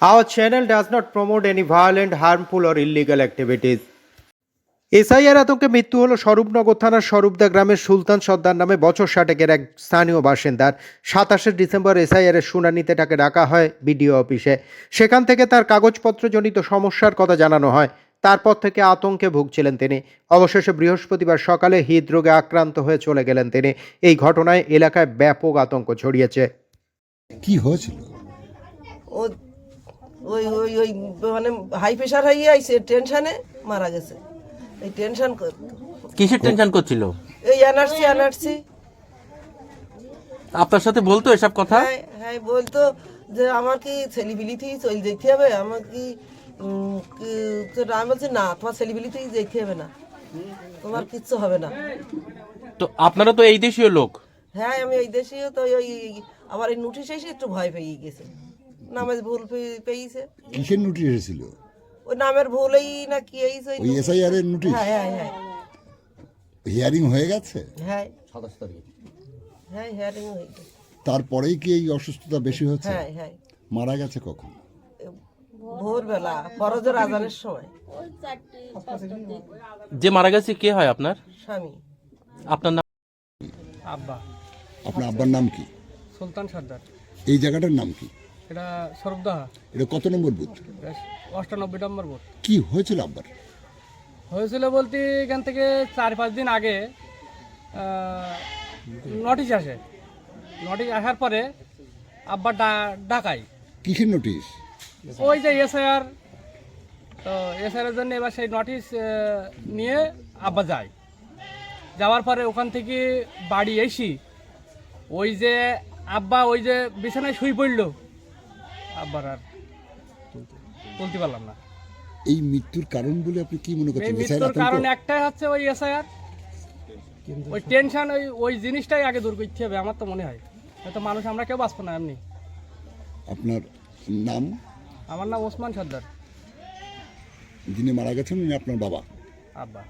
Our channel does not promote any violent, harmful, or illegal activities. SIR আতঙ্কে মৃত্যু হলো স্বরূপনগর থানার স্বরূপদা গ্রামের সুলতান সর্দার নামে বছর ষাটেকের এক স্থানীয় বাসিন্দার। সাতাশে ডিসেম্বর এসআইআর এর শুনানিতে তাকে ডাকা হয় বিডিও অফিসে। সেখান থেকে তার কাগজপত্রজনিত সমস্যার কথা জানানো হয়। তারপর থেকে আতঙ্কে ভুগছিলেন তিনি। অবশেষে বৃহস্পতিবার সকালে হৃদরোগে আক্রান্ত হয়ে চলে গেলেন তিনি। এই ঘটনায় এলাকায় ব্যাপক আতঙ্ক ছড়িয়েছে। কি হয়েছিল? ও ওই ওই ওই মানে হাই প্রেশার হয়ে আইছে টেনশনে মারা গেছে। এই টেনশন কিসের টেনশন করছিল? এই এনআরসি এনআরসি আপনার সাথে বলতো এসব কথা? হ্যাঁ হ্যাঁ বলতো যে আমার কি ছেলিবিলিতেই চলে যেতে হবে? আমার কি আমি বলছি না তোমার ছেলিবিলিতেই যেতে হবে না। তোমার কিচ্ছু হবে না। তো আপনারা তো এই দেশীয় লোক। হ্যাঁ আমি এই দেশীয় তো ওই আমার এই নোটিশ এসে একটু ভয় পেয়ে গেছে। নামের ভুল পেয়ে- পেয়েছে। কিসের নোটিশ এসেছিল? ওই নামের ভুলেই না কি এইছে ওই এসআইআর এর নোটিশ? হ্যাঁ হ্যাঁ হ্যাঁ। হিয়ারিং হয়ে গেছে? হ্যাঁ। হ্যাঁ হ্যারিং হয়ে গেছে। তারপরেই কি এই অসুস্থতা বেশি হচ্ছে? হ্যাঁ হ্যাঁ। মারা গেছে কখন? ভোরবেলা ফরজের আজানের সময়। যে মারা গেছে কে হয় আপনার? স্বামী। আপনার নাম? আব্বা। আপনার আব্বার নাম কি? সুলতান সর্দার। এই জায়গাটার নাম কি? এটা স্বরূপদাহা এটা কত নম্বর বুথ? অষ্টানব্বই নম্বর বোধ কি হয়েছিল আব্বার? হয়েছিল বলতে এখান থেকে চার পাঁচ দিন আগে নোটিশ আসে। নোটিশ আসার পরে আব্বা ডাকাই কিসের নোটিশ ওই যে এসআইআর তো এসআইআর জন্য এবার সেই নোটিশ নিয়ে আব্বা যায়। যাওয়ার পরে ওখান থেকে বাড়ি এসি ওই যে আব্বা ওই যে বিছানায় শুই পড়ল। আব্বার আর তুলতে পারলাম না। এই মৃত্যুর কারণ বলে আপনি কি মনে করছেন? মৃত্যুর কারণ একটাই হচ্ছে ওই এসআইআর। ওই টেনশন ওই ওই জিনিসটাই আগে দূর করতে হবে আমার তো মনে হয়। হয়তো মানুষ আমরা কেউ বাঁচবো না এমনি। আপনার নাম? আমার নাম ওসমান সর্দার। যিনি মারা গেছেন উনি আপনার বাবা। আব্বা।